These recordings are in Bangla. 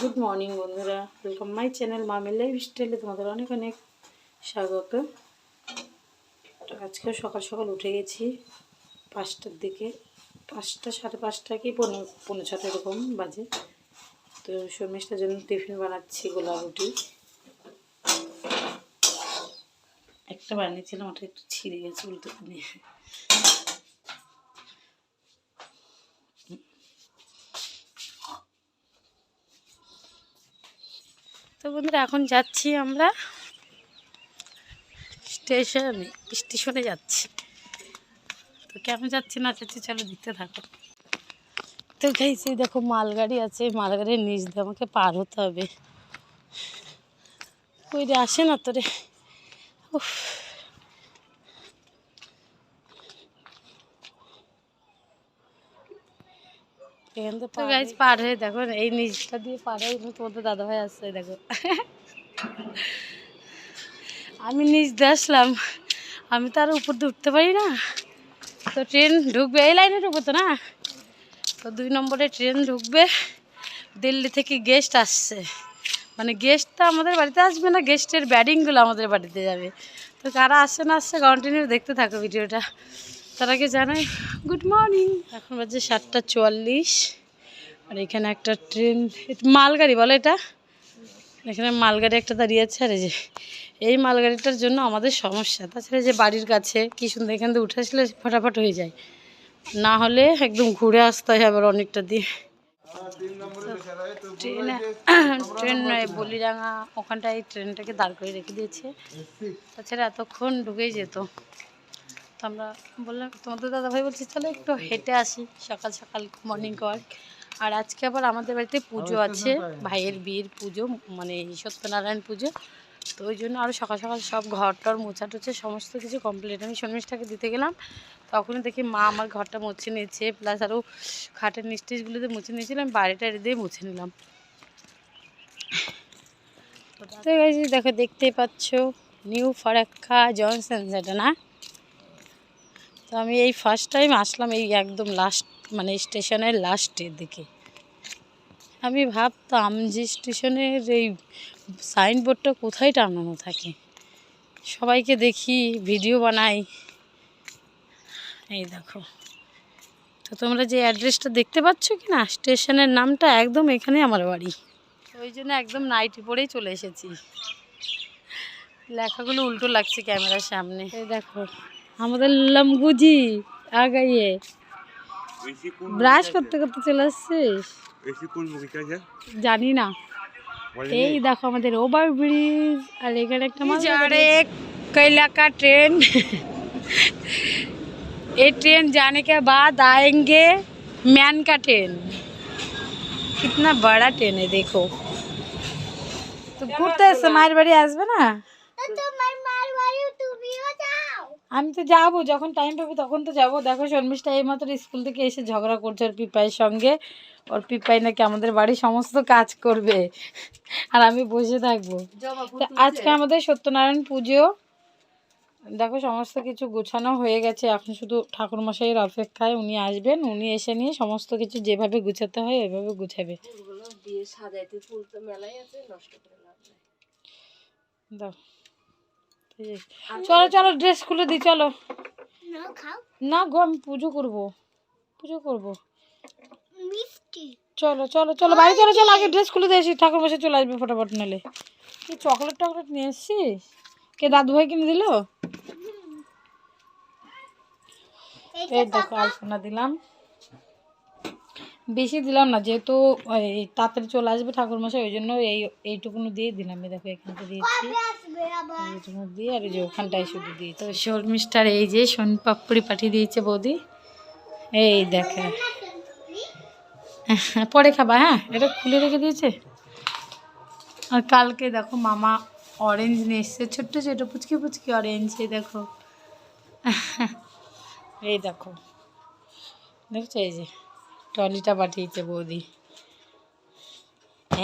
গুড মর্নিং বন্ধুরা। ওয়েলকাম মাই চ্যানেল মামের লাইফ স্টাইলে তোমাদের অনেক অনেক স্বাগত। আজকে সকাল সকাল উঠে গেছি পাঁচটার দিকে। পাঁচটা, সাড়ে পাঁচটা কি পনেরো পনেরো ছটা এরকম বাজে। তো শর্মিষ্ঠার জন্য টিফিন বানাচ্ছি গোলা রুটি। একটা বানিয়েছিলাম, ওটা একটু ছিঁড়ে গেছে, উল্টো তো বন্ধুরা, এখন যাচ্ছি আমরা স্টেশনে স্টেশনে যাচ্ছি। তো কেমন যাচ্ছি না যাচ্ছি চলো দিতে থাকো। তো খাইছি দেখো মালগাড়ি আছে, মালগাড়ির নিচ দিয়ে আমাকে পার হতে হবে। ওই রে, আসে না তো রে? উফ। এখান থেকে তো গাইজ পার হয়ে দেখো এই নিচটা দিয়ে পার হয়ে তোমাদের দাদাভাই আসছে দেখো। আমি নিচ দিয়ে আসলাম। আমি তো আর উপর দিয়ে উঠতে পারি না। তো ট্রেন ঢুকবে এই লাইনে ঢুকবো তো না? তো দুই নম্বরে ট্রেন ঢুকবে। দিল্লি থেকে গেস্ট আসছে। মানে গেস্টটা আমাদের বাড়িতে আসবে না গেস্টের ব্যাডিংগুলো আমাদের বাড়িতে যাবে। তো কারা আসছে না আসছে কন্টিনিউ দেখতে থাকো ভিডিওটা তার আগে জানাই গুড মর্নিং এখন বাজে সাতটা চুয়াল্লিশ, আর এখানে একটা ট্রেন মালগাড়ি বলো এটা? এখানে মালগাড়ি একটা দাঁড়িয়ে আছে, আর যে, এই মালগাড়িটার জন্য আমাদের সমস্যা। তাছাড়া যে বাড়ির কাছে, কি সুন্দর, এখান থেকে উঠে আসলে ফটাফট হয়ে যায়। না হলে একদম ঘুরে আসতে হয় আবার অনেকটা দিয়ে। ট্রেনে, ট্রেন বলিরাঙা, ওখানটায় ট্রেনটাকে দাঁড় করে রেখে দিয়েছে। তাছাড়া এতক্ষণ ঢুকেই যেত। তো আমরা বললাম তোমাদের দাদাভাই বলছি চলো একটু হেঁটে আসি সকাল সকাল মর্নিং ওয়াক আর আজকে আবার আমাদের বাড়িতে পুজো আছে ভাইয়ের বিয়ের পুজো মানে সত্যনারায়ণ পুজো। তো ওই জন্য আরও সকাল সকাল সব ঘর টর মোছা টোছা সমস্ত কিছু কমপ্লিট আমি শর্মিষ্ঠাকে দিতে গেলাম তখনই দেখি মা আমার ঘরটা মুছে নিয়েছে প্লাস আরও খাটের নিস্টেজগুলোতে মুছে নিয়েছিলাম বাড়িটা দিয়ে মুছে নিলাম। তো দেখো দেখতেই পাচ্ছ নিউ ফারাক্কা জনসন যেটা না? তো আমি এই ফার্স্ট টাইম আসলাম এই একদম লাস্ট মানে স্টেশনের লাস্টের দিকে। আমি ভাবতাম যে স্টেশনের এই সাইনবোর্ডটা কোথায় টানানো থাকে? সবাইকে দেখি ভিডিও বানাই। এই দেখো। তো তোমরা যে অ্যাড্রেসটা দেখতে পাচ্ছ কি না স্টেশনের নামটা একদম এখানে আমার বাড়ি। ওই জন্য একদম নাইটি পরেই চলে এসেছি। লেখাগুলো উল্টো লাগছে ক্যামেরার সামনে। এই দেখো। আমাদের লম্বুজি আগাইয়ে ব্রাশ করতে করতে চলে আসছিস এসি কোন মুখিটা আছে জানি না এই দেখো আমাদের ওভার ব্রিজ আর এখানে একটা मारे कैला का ट्रेन ये ट्रेन जाने के बाद आएंगे मैन का ट्रेन कितना बड़ा ट्रेन है देखो তো ঘুরতে এসে মায়ের বাড়ি আসবে না আমি তো যাব যখন টাইম পাবো তখন তো যাব। দেখো শর্মিষ্ঠা এইমাত্র স্কুল থেকে এসে ঝগড়া করছে ওর পিপাইয়ের সঙ্গে। ওর পিপাই নাকি আমাদের বাড়ির সমস্ত কাজ করবে। আর আমি বসে থাকব। আজকে আমাদের সত্যনারায়ণ পুজো। দেখো সমস্ত কিছু গোছানো হয়ে গেছে। এখন শুধু ঠাকুরমশাইয়ের অপেক্ষায় উনি আসবেন। উনি এসে নিয়ে সমস্ত কিছু যেভাবে গুছাতে হয় ওইভাবে গুছাবে। এই যে, চলো চলো ড্রেস খুলে দিই চলো। না গো আমি পুজো করব। পুজো করব। চলো চলো চলো বাড়ি চলো চলো আগে ড্রেস খুলে দিয়েছি ঠাকুর বসে চলে আসবে ফটাফট নিলে। কি চকলেট টকলেট নিয়ে এসছিস? কে দাদু ভাই কিনে দিল? এই দেখো আলপনা দিলাম। বেশি দিলাম না যেহেতু এই তাড়াতাড়ি চলে আসবে ঠাকুর মশাই ওই জন্য এই এইটুকুনো দিয়ে দিলাম। দেখো এখানটা দিয়েছি। এইটুকু দিয়ে আর যে ওখানটায় শুধু দিয়েছি। তো শর্মিষ্ঠার এই যে সোন পাপড়ি পাঠিয়ে দিয়েছে বৌদি। এই দেখে। পরে খাবা হ্যাঁ? এটা খুলে রেখে দিয়েছে? আর কালকে দেখো মামা অরেঞ্জ নিয়ে এসছে ছোট্ট ছোটো পুচকি পুচকি অরেঞ্জ এই দেখো। এই দেখো। দেখছ এই যে? ট্রলিটা পাঠিয়েছে বৌদি।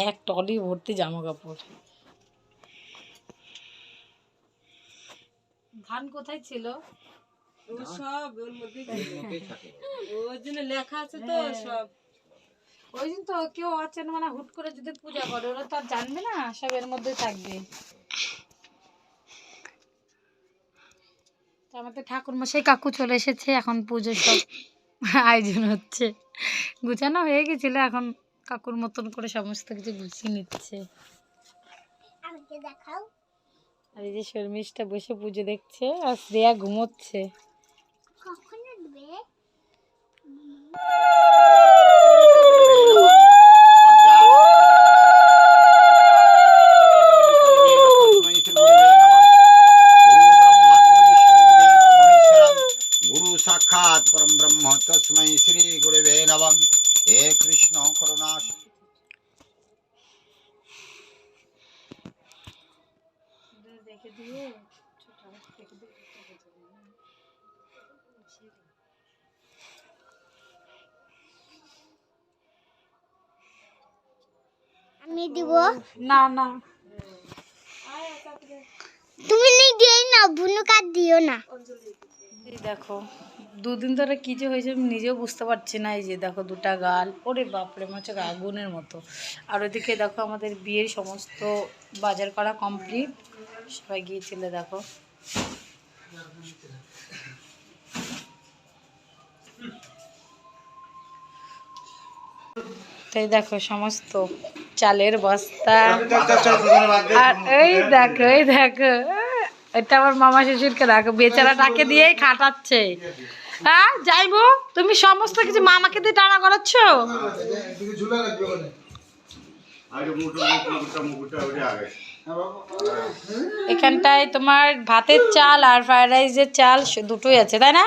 এক টলি ভর্তি জামা কাপড় ধান কোথায় ছিল? সব ওর মধ্যে ওর জন্য লেখা আছে তো সব। ওই দিন তো কেউ অচেনা মানে হুট করে যদি পূজা করে ওরা তো আর জানবে না সব এর মধ্যে থাকবে। আমাদের ঠাকুর মশাই কাকু চলে এসেছে এখন পুজো সব আয়োজন হচ্ছে। গুছানো হয়ে গেছিল এখন কাকুর মতন করে সমস্ত কিছু গুছিয়ে নিচ্ছে। আর এই যে শর্মিষ্ঠা বসে পুজো দেখছে আর শ্রেয়া ঘুমোচ্ছে। কখন উঠবে? আমি দিব? না না। তুমি নি দিই না বুনু কাট দিও না। দেখো দুদিন ধরে কি যে হয়েছে আমি নিজেও বুঝতে পারছি না এই যে দেখো দুটা গাল। ওরে বাপরে মনে হচ্ছে আগুনের মতো। আর ওদিকে দেখো আমাদের বিয়ের সমস্ত বাজার করা কমপ্লিট সবাই গিয়েছিল দেখো। তাই দেখো সমস্ত চালের বস্তা। আর এই দেখো এই দেখো এটা আমার মামা শ্বশুরকে দেখো বেচারাটাকে দিয়েই খাটাচ্ছে। হ্যাঁ যাইবো তুমি সমস্ত কিছু মামাকে দিয়ে টানা করাচ্ছ? এখানটায় তোমার ভাতের চাল আর ফ্রাইড রাইসের চাল দুটোই আছে তাই না?